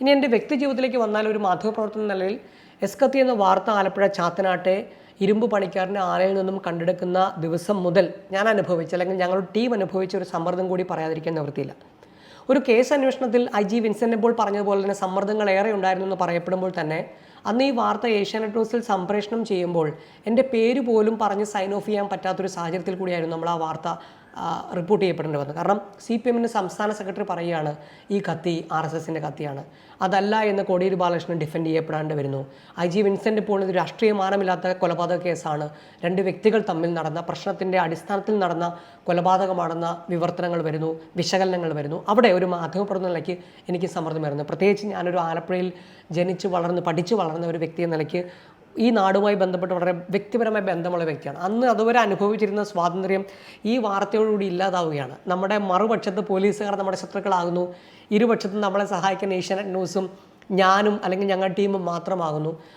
ഇനി എന്റെ വ്യക്തി ജീവിതത്തിലേക്ക് വന്നാൽ ഒരു മാധ്യമപ്രവർത്തന നിലയിൽ എസ്കത്തി എന്ന വാർത്ത ആലപ്പുഴ ചാത്തനാട്ടെ ഇരുമ്പ് പണിക്കാരന്റെ ആലയിൽ നിന്നും കണ്ടെടുക്കുന്ന ദിവസം മുതൽ ഞാൻ അനുഭവിച്ച അല്ലെങ്കിൽ ഞങ്ങളുടെ ടീം അനുഭവിച്ച ഒരു സമ്മർദ്ദം കൂടി പറയാതിരിക്കാൻ നിവൃത്തിയില്ല. ഒരു കേസ് അന്വേഷണത്തിൽ ഐ ജി വിൻസെന്റ് ഇപ്പോൾ പറഞ്ഞതുപോലെ തന്നെ സമ്മർദ്ദങ്ങൾ ഏറെ ഉണ്ടായിരുന്നു എന്ന് പറയപ്പെടുമ്പോൾ തന്നെ അന്ന് ഈ വാർത്ത ഏഷ്യാനെറ്റ് ന്യൂസിൽ സംപ്രേഷണം ചെയ്യുമ്പോൾ എന്റെ പേര് പോലും പറഞ്ഞ് സൈൻ ഓഫ് ചെയ്യാൻ പറ്റാത്തൊരു സാഹചര്യത്തിൽ കൂടിയായിരുന്നു നമ്മൾ ആ വാർത്ത റിപ്പോർട്ട് ചെയ്യപ്പെടേണ്ടി വന്നത് കാരണം സി പി എമ്മിന്റെ സംസ്ഥാന സെക്രട്ടറി പറയുകയാണ് ഈ കത്തി ആർ എസ് എസിന്റെ കത്തിയാണ്. അതല്ല എന്ന് കോടിയേരി ബാലകൃഷ്ണൻ ഡിഫെൻഡ് ചെയ്യപ്പെടാണ്ട് വരുന്നു. ഐ ജി വിൻസെന്റ് ഇത് രാഷ്ട്രീയ മാനമില്ലാത്ത കൊലപാതക കേസാണ്. രണ്ട് വ്യക്തികൾ തമ്മിൽ നടന്ന പ്രശ്നത്തിന്റെ അടിസ്ഥാനത്തിൽ നടന്ന കൊലപാതകമാണെന്ന വിവർത്തനങ്ങൾ വരുന്നു വിശകലനങ്ങൾ വരുന്നു. അവിടെ ഒരു മാധ്യമപ്രവർത്തന നിലയ്ക്ക് എനിക്ക് സമ്മർദ്ദം വരുന്നു പ്രത്യേകിച്ച് ഞാനൊരു ആലപ്പുഴയിൽ ജനിച്ച് വളർന്ന് പഠിച്ചു വളർന്ന ഒരു വ്യക്തി എന്ന നിലയ്ക്ക് ഈ നാടുമായി ബന്ധപ്പെട്ട് വളരെ വ്യക്തിപരമായ ബന്ധമുള്ള വ്യക്തിയാണ്. അന്ന് അതുവരെ അനുഭവിച്ചിരുന്ന സ്വാതന്ത്ര്യം ഈ വാർത്തയോടുകൂടി ഇല്ലാതാവുകയാണ്. നമ്മുടെ മറുപക്ഷത്ത് പോലീസുകാർ നമ്മുടെ ശത്രുക്കളാകുന്നു. ഇരുപക്ഷത്തും നമ്മളെ സഹായിക്കുന്ന ഏഷ്യാനെറ്റ് ന്യൂസും ഞാനും അല്ലെങ്കിൽ ഞങ്ങളുടെ ടീമും മാത്രമാകുന്നു.